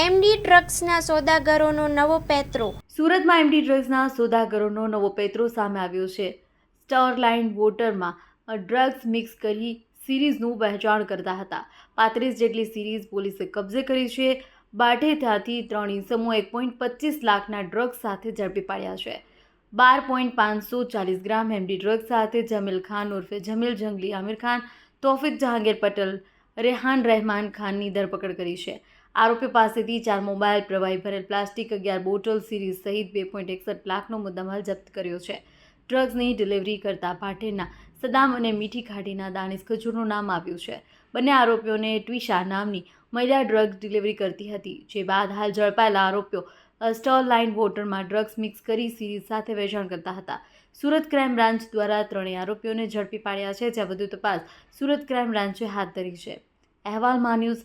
MD ડ્રગ્સના સોદાગરોનો નવો પેત્રો. સુરતમાં MD ડ્રગ્સના સોદાગરોનો નવો પેત્રો સામે આવ્યો છે. સ્ટરલાઇન વોટરમાં ડ્રગ્સ મિક્સ કરી સિરીઝનું વહેંચાણ કરતા હતા. પાંત્રીસ જેટલી સિરીઝ પોલીસે કબજે કરી છે. બાઠેથાથી ત્રણ ઇસમો એક પોઈન્ટ પચીસ લાખના ડ્રગ્સ સાથે ઝડપી પાડ્યા છે. બાર પોઈન્ટ પાંચસો ચાલીસ ગ્રામ એમડી ડ્રગ્સ સાથે જમીલ ખાન ઉર્ફે જમીલ જંગલી આમિર ખાન, તોફિક જહાંગીર પટેલ, રેહાન રહેમાન ખાનની ધરપકડ કરી છે. આરોપી પાસેથી ચાર મોબાઈલ, પ્રવાહી ભરેલ પ્લાસ્ટિક, અગિયાર બોટલ, સિરીઝ સહિત બે પોઈન્ટ એકસઠ લાખનો મુદ્દામાલ જપ્ત કર્યો છે. ડ્રગ્સની ડિલિવરી કરતા પાટેના સદામ અને મીઠી ખાડીના દાનિશ ખજૂરનું નામ આવ્યું છે. બંને આરોપીઓને ટ્વિશા નામની મહિલા ડ્રગ્સ ડિલિવરી કરતી હતી, જે બાદ હાલ ઝડપાયેલા આરોપીઓ સ્ટોલ લાઇન વોટરમાં ડ્રગ્સ મિક્સ કરી સિરીઝ સાથે વેચાણ કરતા હતા. સુરત ક્રાઇમ બ્રાન્ચ દ્વારા ત્રણેય આરોપીઓને ઝડપી પાડ્યા છે, જ્યાં વધુ તપાસ સુરત ક્રાઇમ બ્રાન્ચે હાથ ધરી છે. અહેવાલમાં ન્યૂઝ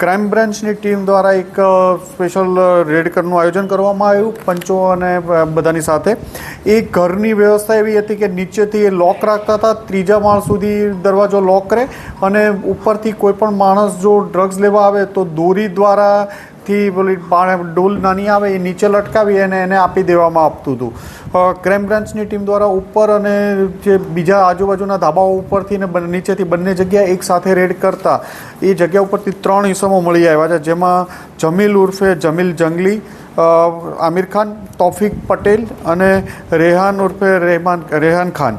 ક્રાઇમ બ્રાન્ચની ટીમ દ્વારા એક સ્પેશિયલ રેડ કરનું આયોજન કરવામાં આવ્યું, પંચો અને બધાની સાથે. એ ઘરની વ્યવસ્થા એવી હતી કે નીચેથી એ લોક રાખતા હતા, ત્રીજા માળ સુધી દરવાજો લોક કરે અને ઉપરથી કોઈ પણ માણસ જો ડ્રગ્સ લેવા આવે તો દોરી દ્વારા થી પેલી પા- ડોલ નાની આવે એ નીચે લટકાવી અને એને આપી દેવામાં આપતું હતું. ક્રાઇમ બ્રાન્ચની ટીમ દ્વારા ઉપર અને જે બીજા આજુબાજુના ધાબાઓ ઉપરથી ને નીચેથી બંને જગ્યાએ એક સાથે રેડ કરતા એ જગ્યા ઉપરથી ત્રણ ઇસમો મળી આવ્યા છે. જેમાં જમીલ ઉર્ફે જમીલ જંગલી આમિર ખાન, તોફિક પટેલ અને રેહાન ઉર્ફે રહેમાન, રેહાન ખાન.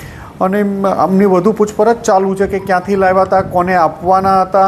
અને આમની વધુ પૂછપરછ ચાલુ છે કે ક્યાંથી લાવ્યા હતા કોને આપવાના હતા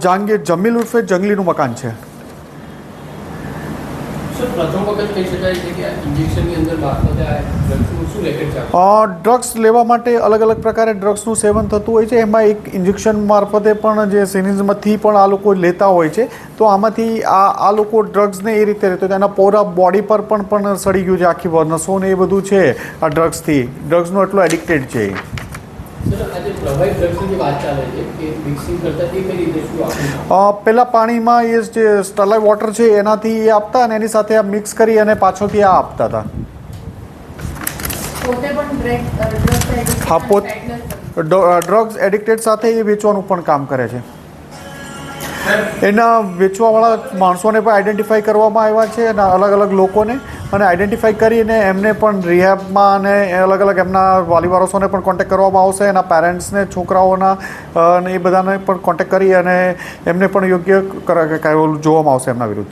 જહાંગીર જમીલ ઉર્ફે જંગલીનું મકાન છે. ડ્રગ્સ લેવા માટે અલગ અલગ પ્રકારે ડ્રગ્સનું સેવન થતું હોય છે. એમાં એક ઇન્જેક્શન મારફતે પણ જે સિનિઝમાંથી પણ આ લોકો લેતા હોય છે. તો આમાંથી આ આ લોકો ડ્રગ્સને એ રીતે રહેતો એના પૂરા બોડી પર પણ પણ સડી ગયું છે. આખી નસો ને એ બધું છે આ ડ્રગ્સથી. ડ્રગ્સનો એટલો એડિક્ટેડ છે પેલા પાણીમાં એ જે સ્ટરલાઇટ વોટર છે એનાથી એ આપતા અને એની સાથે આ મિક્સ કરી અને પાછળથી આ આપતા હતા. હા, પોત- ડ્રગ્સ એડિક્ટેડ સાથે એ વેચવાનું પણ કામ કરે છે. એના વેચવાવાળા માણસોને પણ આઈડેન્ટિફાઈ કરવામાં આવ્યા છે અને અલગ અલગ લોકોને. અને આઈડેન્ટિફાઈ કરીને એમને પણ રિહેબમાં અને અલગ અલગ એમના વાલી વારસોને પણ કોન્ટેક્ટ કરવામાં આવશે, એના પેરેન્ટ્સને છોકરાઓના અને એ બધાને પણ કોન્ટેક્ટ કરી અને એમને પણ યોગ્ય જોવામાં આવશે એમના વિરુદ્ધ.